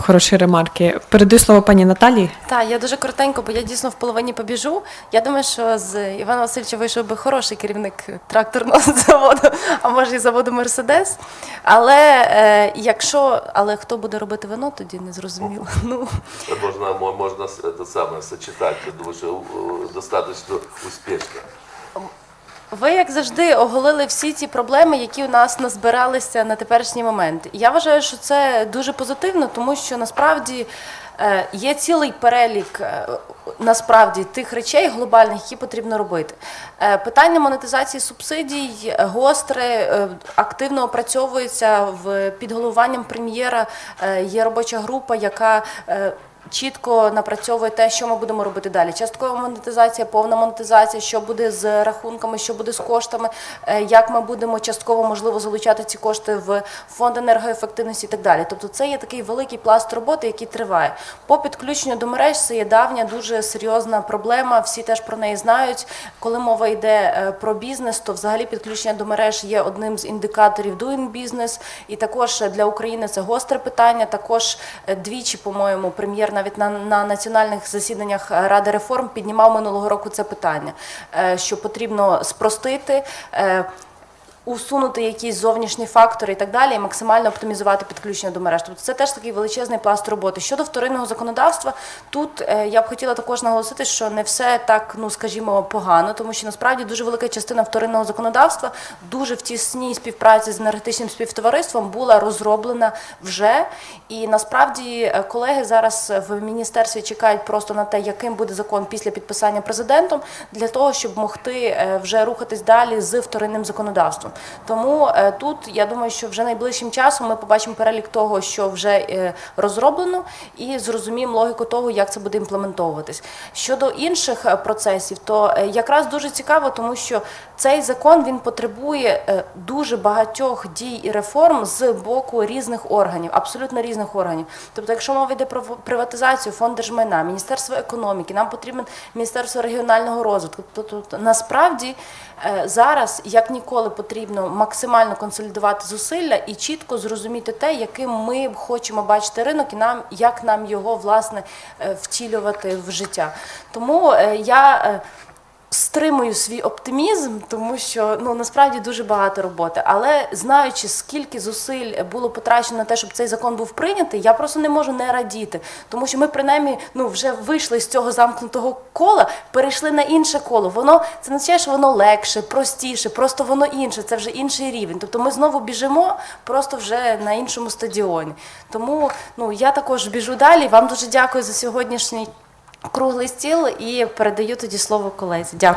хороші ремарки. Передаю слово пані Наталії. Так, я дуже коротенько, бо я дійсно в половині побіжу. Я думаю, що з Івана Васильовича вийшов би хороший керівник тракторного заводу, а може і заводу Мерседес. Але е, якщо, але хто буде робити вино, тоді не зрозуміло. Ну Можно, мо- можно с- это самое сочетать. Я Ви, як завжди, оголили всі ті проблеми, які у нас назбиралися на теперішній момент. Я вважаю, що це дуже позитивно, тому що насправді е, є цілий перелік е, насправді тих речей глобальних, які потрібно робити. Е, Питання монетизації субсидій гостре, активно опрацьовується в під головуванням прем'єра. Є робоча група, яка чітко напрацьовує те, що ми будемо робити далі. Часткова монетизація, повна монетизація, що буде з рахунками, що буде з коштами, е, як ми будемо частково можливо залучати ці кошти в фонд енергоефективності і так далі. Тобто це є такий великий пласт роботи, який триває. По підключенню до мереж це є давня, дуже серйозна проблема. Всі теж про неї знають. Коли мова йде е, про бізнес, то взагалі підключення до мереж є одним з індикаторів doing business. І також для України це гостре питання. Також е, двічі, по-моєму, прем'єр навіть на, на національних засіданнях е, Ради реформ піднімав минулого року це питання, е, що потрібно спростити. Усунути якісь зовнішні фактори і так далі, і максимально оптимізувати підключення до мереж. Тобто це теж такий величезний пласт роботи. Щодо вторинного законодавства, тут е, я б хотіла також наголосити, що не все так, ну скажімо, погано, тому що насправді дуже велика частина вторинного законодавства дуже в тісній співпраці з енергетичним співтовариством була розроблена вже. І насправді е, колеги зараз в міністерстві чекають просто на те, яким буде закон після підписання президентом, для того, щоб могти е, вже рухатись далі з вторинним законодавством. Тому е, тут я думаю, що вже найближчим часом ми побачимо перелік того, що вже е, розроблено, і зрозуміємо логіку того, як це буде імплементовуватись. Щодо інших е, процесів, то якраз дуже цікаво, тому що цей закон він потребує дуже багатьох дій і реформ з боку різних органів, абсолютно різних органів. Тобто, якщо мова йде про приватизацію, фонд держмайна, міністерство економіки, нам потрібен міністерство регіонального розвитку. Тобто, насправді зараз як ніколи потрібно максимально консолідувати зусилля і чітко зрозуміти те, яким ми хочемо бачити ринок, і нам як нам його власне е, втілювати в життя. Тому е, я. Стримую свій оптимізм, тому що ну насправді дуже багато роботи. Але знаючи, скільки зусиль було потрачено на те, щоб цей закон був прийнятий, я просто не можу не радіти, тому що ми принаймні ну вже вийшли з цього замкнутого кола, перейшли на інше коло. Воно це не означає, що воно легше, простіше, просто воно інше. Це вже інший рівень. Тобто ми знову біжимо, просто вже на іншому стадіоні. Тому ну я також біжу далі. Вам дуже дякую за сьогоднішній. Круглий стіл і передаю тоді слово колезі. Дякую.